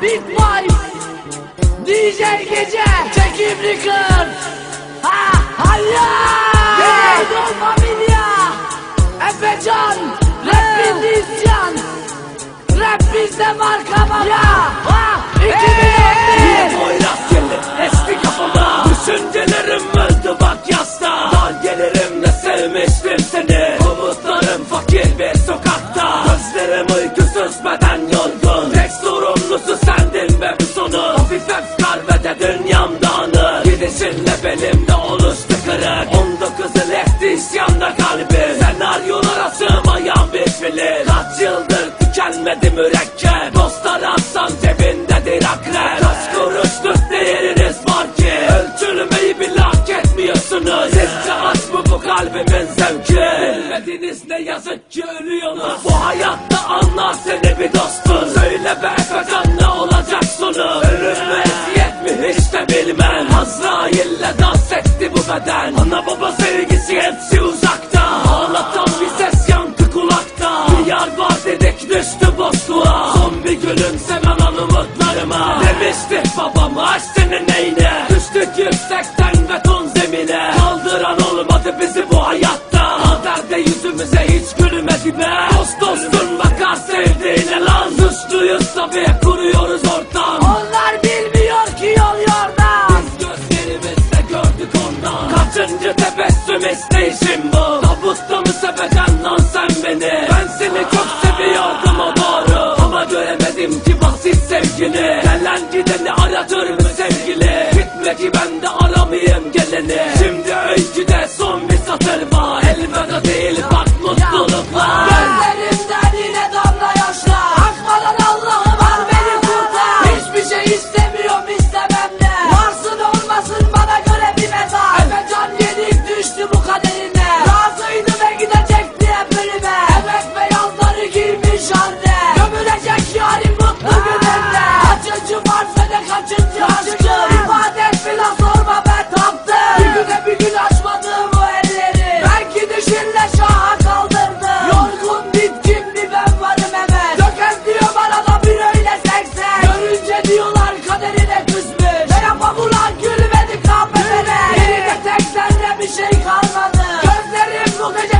Big Vibe DJ Gece Çekim Record Ha Hayya! Yeah. Don Familia Efecan Rap Bildisyan Rap bizde marka baba Ha Hafif efkar ve de dünyam dağınık Gidişinle belimde oluştu kırık 19 yıl etti isyanda kalbim Senaryolara sığmayan bir film Kaç yıldır tükenmedi mürekkep. Dostlar atsan cebindedir akrep. Kaç kuruşluk değeriniz var ki? Ölçülmeyi bile hak etmiyorsunuz. Sizce aç mı bu kalbimin zevki? Bilmediniz ne yazık ki ölüyorsunuz Ana baba sevgisi hepsi uzakta. Ağlatan bir ses yankı kulakta. Bir yar var dedik düştü bozkura Son bir gülümsemen an umutlarıma Demişti babam aç senin neyine? Düştük yüksekten Bakınca tebessüm isteyişim bu? Tabutta mı seveceksin lan sen beni? Ben seni çok seviyordum o doğru. Ama göremedim ki basit sevgini. Gelen gideni aratır mı sevgili? Gitme ki ben de aramayayım geleni. 再见。